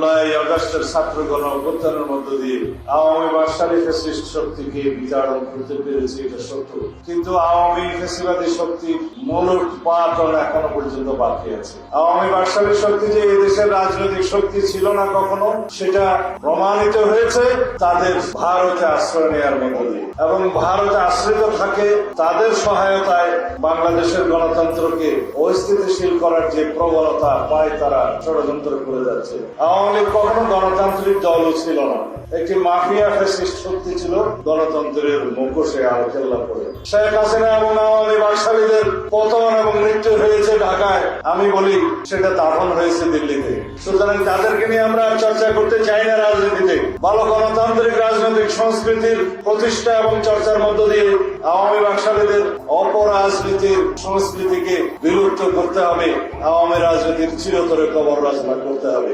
জুলাই অভ্যুত্থানের মধ্য দিয়ে আওয়ামী শক্তিকে বিতাড়ন করতে পেরেছে, এটা সত্য। কিন্তু আওয়ামী ফেসিবাদী এখনও পর্যন্ত বাকি আছে। আওয়ামী শক্তি যে এই দেশের রাজনৈতিক শক্তি ছিল না কখনো, সেটা প্রমাণিত হয়েছে তাদের ভারতে আশ্রয় নেওয়ার মধ্য দিয়ে। এবং ভারতে আশ্রিত থাকে তাদের সহায়তায় বাংলাদেশের গণতন্ত্রকে অস্থিতিশীল করার যে প্রবণতা পায় তারা ষড়যন্ত্র করে যাচ্ছে। আওয়ামী লীগ কখনো গণতান্ত্রিক দলও ছিল না। একটি মাফিয়া ফ্যাসিস্ট শক্তি ছিল, গণতন্ত্রের মুখোশে আলকেল্লা করে। শেখ হাসিনা এবং আওয়ামী বাকশালীদের পতন এবং মৃত্যু হয়েছে ঢাকায়। আমি বলি, সেটা দাফন হয়েছে দিল্লিতে। সুতরাং তাদেরকে নিয়ে আমরা চর্চা করতে চাই না রাজনীতিতে। ভালো গণতান্ত্রিক রাজনৈতিক সংস্কৃতির প্রতিষ্ঠা এবং চর্চার মধ্য দিয়ে আওয়ামী বাকশালীদের অপরাজনীতির সংস্কৃতিকে বিলুপ্ত করতে হবে। আওয়ামী রাজনীতির চিরতরে কবর রচনা করতে হবে।